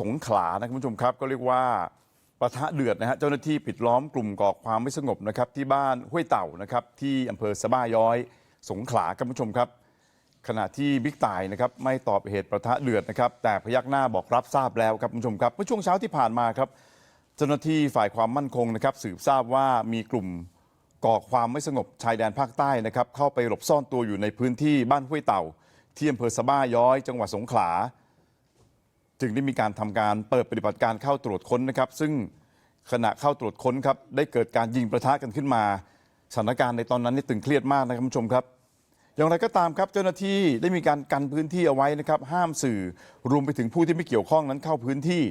สงขลานะคุณผู้ชมครับ ก็เรียกว่าประทะเดือดนะฮะเจ้าหน้าที่ปิดล้อมกลุ่มก่อความไม่สงบนะครับที่บ้านห้วยเต่านะครับที่อำเภอสะบ้าย้อย สงขลาคุณผู้ชมครับ ขณะที่บิ๊กต่ายนะครับไม่ตอบเหตุประทะเดือดนะครับแต่พยักหน้าบอกรับทราบแล้วครับคุณผู้ชมครับเมื่อช่วงเช้าที่ผ่านมาครับเจ้าหน้าที่ฝ่ายความมั่นคงนะครับสืบทราบว่ามีกลุ่มก่อความไม่สงบชายแดนภาคใต้นะครับเข้าไปหลบซ่อนตัวอยู่ในพื้นที่บ้านห้วยเต่าที่อำเภอสะบ้าย้อย จังหวัดสงขลา จึงได้มีการทำการเปิดปฏิบัติการเข้าตรวจค้นนะครับ ซึ่งขณะเข้าตรวจค้นครับได้เกิดการยิงประทะกันขึ้นมาสถานการณ์ในตอนนั้นนี่ตึงเครียดมากนะครับคุณผู้ชมครับ อย่างไรก็ตามครับเจ้าหน้าที่ได้มีการกันพื้นที่เอาไว้นะครับห้ามสื่อรวมไปถึงผู้ที่ไม่เกี่ยวข้องนั้นเข้าพื้นที่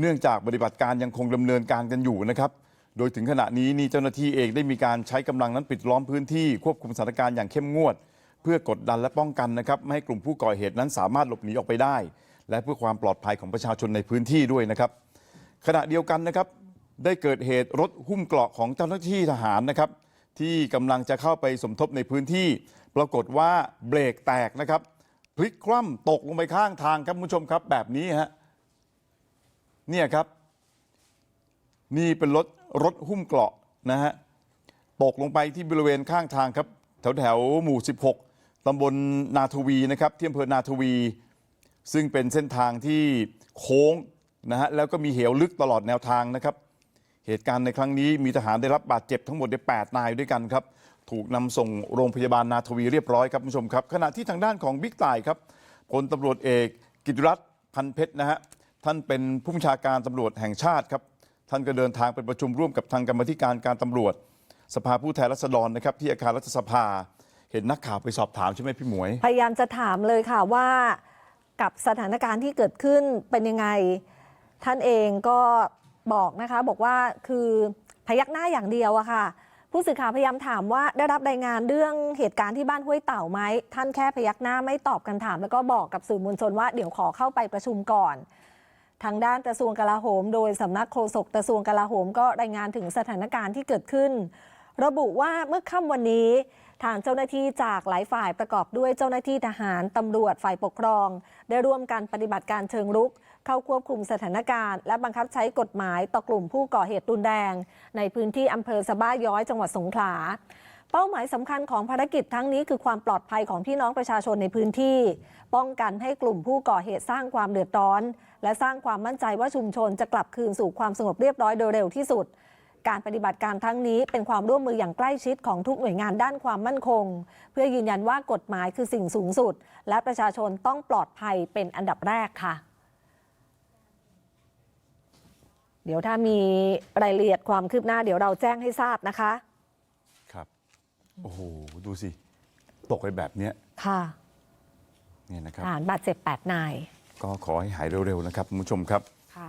เนื่องจากปฏิบัติการยังคงดำเนินการกันอยู่นะครับโดยถึงขณะนี้นี่เจ้าหน้าที่เองได้มีการใช้กำลังนั้นปิดล้อมพื้นที่ควบคุมสถานการณ์อย่างเข้มงวด เพื่อกดดันและป้องกันนะครับไม่ให้กลุ่มผู้ก่อเหตุนั้นสามารถหลบหนีออกไปได้ และเพื่อความปลอดภัยของประชาชนในพื้นที่ด้วยนะครับ ขณะเดียวกันนะครับได้เกิดเหตุรถหุ้มเกราะของเจ้าหน้าที่ทหารนะครับที่กำลังจะเข้าไปสมทบในพื้นที่ ปรากฏว่าเบรกแตกนะครับพลิกคว่ำตกลงไปข้างทางครับคุณผู้ชมครับ แบบนี้ฮะเนี่ยครับ นี่เป็นรถรถหุ้มเกราะนะฮะตกลงไปที่บริเวณข้างทางครับ แถวแถวหมู่ 16 ตำบลนาทวีนะครับที่อำเภอนาทวี ซึ่งเป็นเส้นทางที่โค้งนะฮะแล้วก็มีเหวลึกตลอดแนวทางนะครับ เหตุการณ์ในครั้งนี้มีทหารได้รับบาดเจ็บทั้งหมดได้8นายด้วยกันครับ ถูกนำส่งโรงพยาบาลนาทวีเรียบร้อยครับคุณผู้ชมครับ ขณะที่ทางด้านของบิ๊กต่ายครับพลตำรวจเอกกิติรัตน์พันเพชรนะฮะท่านเป็นผู้บัญชาการตำรวจแห่งชาติครับ ท่านก็เดินทางไปประชุมร่วมกับทางกรรมธิการการตำรวจ สภาผู้แทนราษฎรนะครับที่อาคารรัฐสภา เห็นนักข่าวไปสอบถามใช่ไหมพี่หมวย พยายามจะถามเลยค่ะว่า กับสถานการณ์ที่เกิดขึ้นเป็นยังไง ท่านเองก็บอกนะคะบอกว่าคือพยักหน้าอย่างเดียวอะค่ะ ผู้สื่อข่าวพยายามถามว่าได้รับรายงานเรื่องเหตุการณ์ที่บ้านห้วยเต่าไหมท่านแค่พยักหน้าไม่ตอบกันถาม แล้วก็บอกกับสื่อมวลชนว่าเดี๋ยวขอเข้าไปประชุมก่อน ทางด้านกระทรวงกลาโหม โดยสำนักโฆษกกระทรวงกลาโหมก็รายงานถึงสถานการณ์ที่เกิดขึ้น ระบุว่าเมื่อค่ำวันนี้ ทางเจ้าหน้าที่จากหลายฝ่ายประกอบด้วยเจ้าหน้าที่ทหารตำรวจฝ่ายปกครอง ได้ร่วมกันปฏิบัติการเชิงรุก เข้าควบคุมสถานการณ์ และบังคับใช้กฎหมายต่อกลุ่มผู้ก่อเหตุรุนแรง ในพื้นที่อำเภอสะบ้าย้อยจังหวัดสงขลาเป้าหมายสำคัญของภารกิจทั้งนี้คือความปลอดภัยของพี่น้องประชาชนในพื้นที่ ป้องกันให้กลุ่มผู้ก่อเหตุสร้างความเดือดร้อน และสร้างความมั่นใจว่าชุมชนจะกลับคืนสู่ความสงบเรียบร้อยโดยเร็วที่สุด การปฏิบัติการทั้งนี้เป็นความร่วมมืออย่างใกล้ชิดของทุกหน่วยงานด้านความมั่นคง เพื่อยืนยันว่ากฎหมายคือสิ่งสูงสุด และประชาชนต้องปลอดภัยเป็นอันดับแรกค่ะ เดี๋ยวถ้ามีรายละเอียดความคืบหน้าเดี๋ยวเราแจ้งให้ทราบนะคะ ครับ โอ้โห ดูสิ ตกไปแบบเนี้ยค่ะเนี่ยนะครับฐานบาดเจ็บ8นาย ก็ขอให้หายเร็วๆนะครับคุณผู้ชมครับ ค่ะ